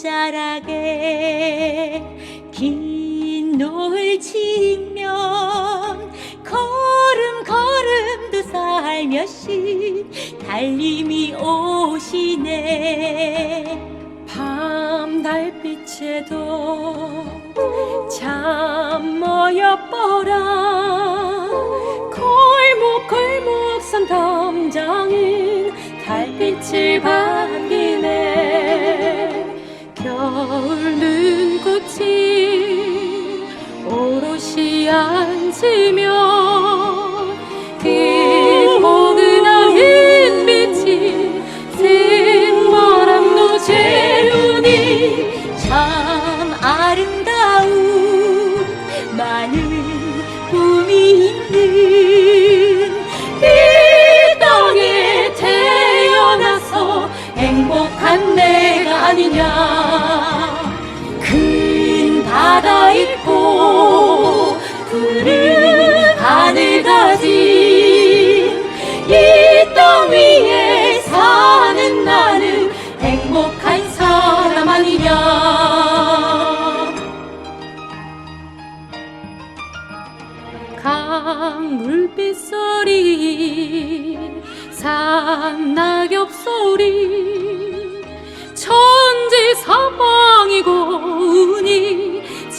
산자락에 긴 노을 지면 걸음 걸음도 살며시 달님이 오시네. 밤 달빛에도 참 어여뻐라. 골목 골목 산 담장은 달빛을 반기네 겨울 눈꽃이 오롯이 앉으면 있고 푸른 하늘 가진 이땅 위에 사는 나는 행복한 사람 아니냐. 강 물빛 소리 산 낙엽 소리 천지 사방이고 운이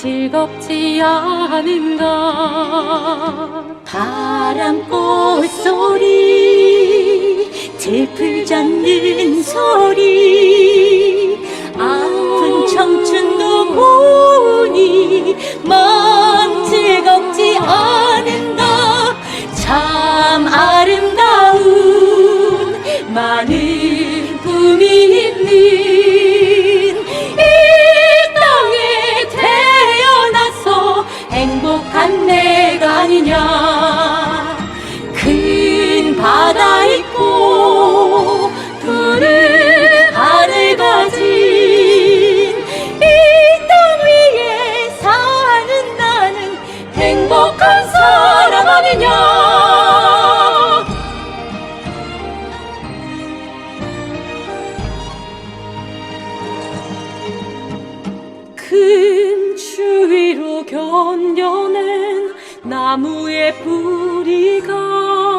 즐겁지 않은가 바람꽃 소리 들풀 젓는 소리. 아픈 청춘도 보니 마음 즐겁지 않은가 참 아름다운 많은 큰 추위로 견뎌낸 나무의 뿌리가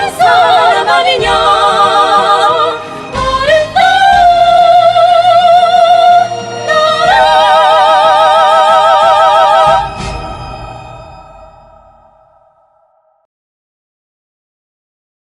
Anderson!